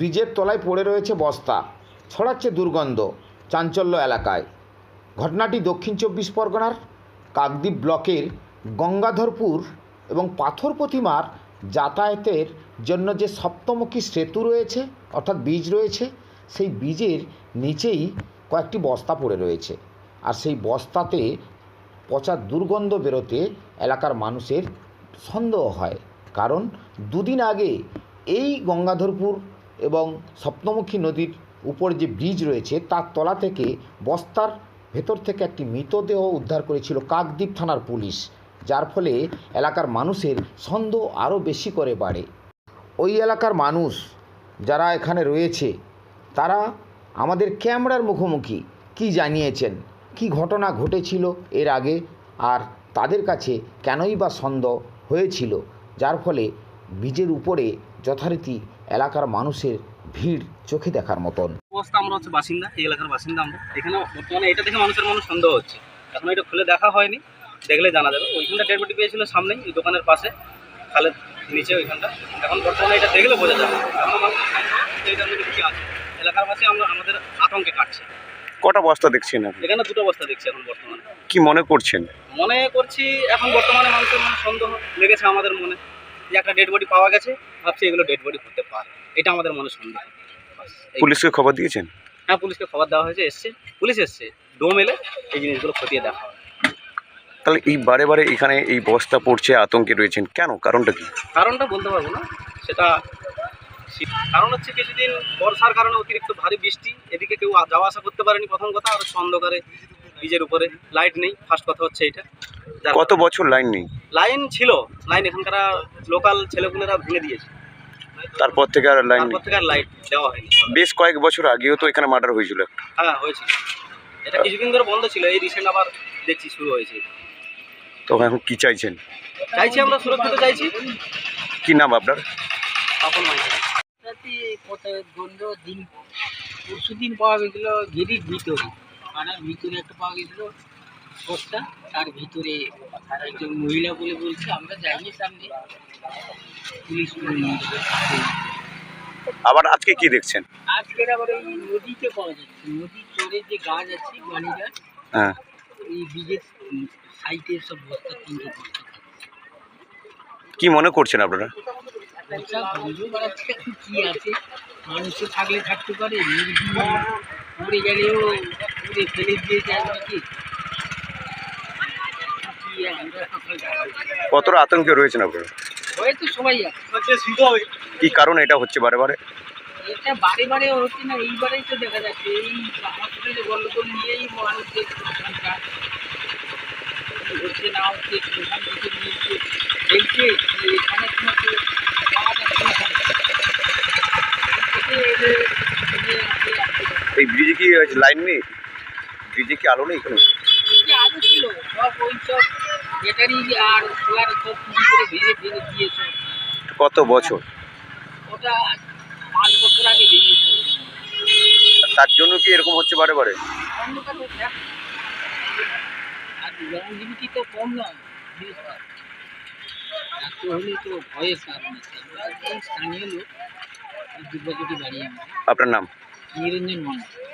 ব্রিজের তলায় পড়ে রয়েছে বস্তা। ছড়াচ্ছে দুর্গন্ধ চাঞ্চল্য এলাকায়। ঘটনাটি দক্ষিণ চব্বিশ পরগনার কাকদ্বীপ ব্লকের গঙ্গাধরপুর এবং পাথর প্রতিমার যাতায়াতের জন্য যে সপ্তমুখী সেতু রয়েছে, অর্থাৎ বীজ রয়েছে, সেই বীজের নিচেই কয়েকটি বস্তা পড়ে রয়েছে। আর সেই বস্তাতে পচা দুর্গন্ধ বেরোতে এলাকার মানুষের সন্দেহ হয়। কারণ দুদিন আগে এই গঙ্গাধরপুর এবং সপ্তমুখী নদীর উপর যে ব্রিজ রয়েছে, তার তলা থেকে বস্তার ভেতর থেকে একটি মৃতদেহ উদ্ধার করেছিল কাকদ্বীপ থানার পুলিশ, যার ফলে এলাকার মানুষের সন্দেহ আরও বেশি করে বাড়ে। ওই এলাকার মানুষ যারা এখানে রয়েছে, তারা আমাদের ক্যামেরার মুখোমুখি কি জানিয়েছেন, কি ঘটনা ঘটেছিল এর আগে, আর তাদের কাছে কেনই বা সন্দেহ হয়েছিল, যার ফলে ব্রিজের উপরে যথারীতি এলাকার মানুষের ভিড় চোখে দেখার মতন। অবস্থা আমরা হচ্ছে বাসিন্দা এই এলাকার বাসিন্দা আমরা। এখানে বর্তমানে এটা দেখে মানুষের মনে সন্দেহ হচ্ছে। এখন এটা খুলে দেখা হয়নি দেখলে জানা যাবে। ওইখানটা ডেড বডি পেয়েছিল সামনেই ওই দোকানের পাশে খালের নিচে ওইখানটা। এখন বর্তমানে এটা দেখলে বোঝা যাবে। মধ্যে কি আছে এলাকার পাশে আমরা আমাদের আতঙ্কে কাটছে। কটা বস্তা দেখছেন আপনি? এখানে দুটো অবস্থা দেখছি এখন বর্তমানে। কি মনে করছেন? মনে করছি এখন বর্তমানে মানুষের মনে সন্দেহ লেগেছে আমাদের মনে যে একটা ডেড বডি পাওয়া গেছে। ভাবছি এগুলো ডেড বডি হতে পারে। এটা আমাদের মনে সন্দেহ। পুলিশকে খবর দিয়েছেন? হ্যাঁ পুলিশকে খবর দেওয়া হয়েছে এসছে। পুলিশ এসছে। ডোম এলে এই জিনিসগুলো খতিয়ে দেখা হবে। তাহলে এই বারে বারে এখানে এই বস্তা পড়ছে আতঙ্কে রয়েছেন কেন? কারণটা কি? কারণটা বলতে পারব না। সেটা কারণ হচ্ছে কিছুদিন বর্ষার কারণে অতিরিক্ত ভারী বৃষ্টি। এদিকে কেউ যাওয়া আসা করতে পারেনি প্রথম কথা আর অন্ধকারে ব্রিজের উপরে লাইট নেই। ফার্স্ট কথা হচ্ছে এটা। কত বছর লাইন নেই? লাইন ছিল। লাইন এখানকার লোকাল ছেলেপুলেরা ভেঙে দিয়েছে। তারপর থেকে আর লাইন তারপর থেকে আর লাইট দেওয়া হয়নি বেশ কয়েক বছর আগেও তো এখানে মার্ডার হয়েছিল। একটা। হ্যাঁ হয়েছিল। এটা কিছুদিন ধরে বন্ধ ছিল এই রিসেন্ট আবার দেখছি শুরু হয়েছে। তো এখন কি চাইছেন? চাইছি আমরা সুরক্ষিত চাইছি। কি নাম আপনার? আপন মাইন্ড রাতে কত গন্ধ দিন পরশু দিন পাওয়া গেছিল গিরির ভিতরে। পাড়ার ভিতরে একটা পাওয়া গেছিল বস্তা তার ভিতরে একজন মহিলা বলে বলছে আমরা যাইনি সামনে। পুলিশ। আবার আজকে কি দেখছেন? আজকের আবার এই নদীতে পাওয়া যাচ্ছে। নদীর চরে যে গাছ আছে বাণী গাছ হ্যাঁ। এই বীজের সাইডের সব বস্তা তিনটে বস্তা কি মনে করছেন আপনারা? বস্তা বাড়াচ্ছে এখন আছে? মানুষে থাকলে থাকতে পারে মুরগি মরে গেলেও পুড়ে ফেলে দিয়ে যায় নাকি? কি আমরা কতটা আতঙ্কে রয়েছেন আপনারা? কি কারণ এটা হচ্ছে বারে বারে? এটা বারে বারে হচ্ছে না এইবারেই তো দেখা যাচ্ছে এই হসপিটালে গন্ডগোল নিয়েই মানুষের হচ্ছে না হচ্ছে ওখান থেকে নিয়েছে দেখছে এখানে কোনো পাওয়া যাচ্ছে না থেকে এদের এদের আছে আছে। এই ব্রিজে কি লাইন নেই? ব্রিজে কি আলো নেই এখানে? এই ছিল সব ওই সব আর সোলার সব চুরি করে ভেঙে ভেঙে দিয়েছে। কত বছর? ওটা পাঁচ বছর আগে ভেঙেছে। তার জন্য কি এরকম হচ্ছে বারে বারে। আর লংজিভিটি তো কম নয় হলে তো ভয়ের কারণ আছে। আমরা স্থানীয় লোক এই বাড়ি আমার আপনার নাম? নিরঞ্জন মন্ডল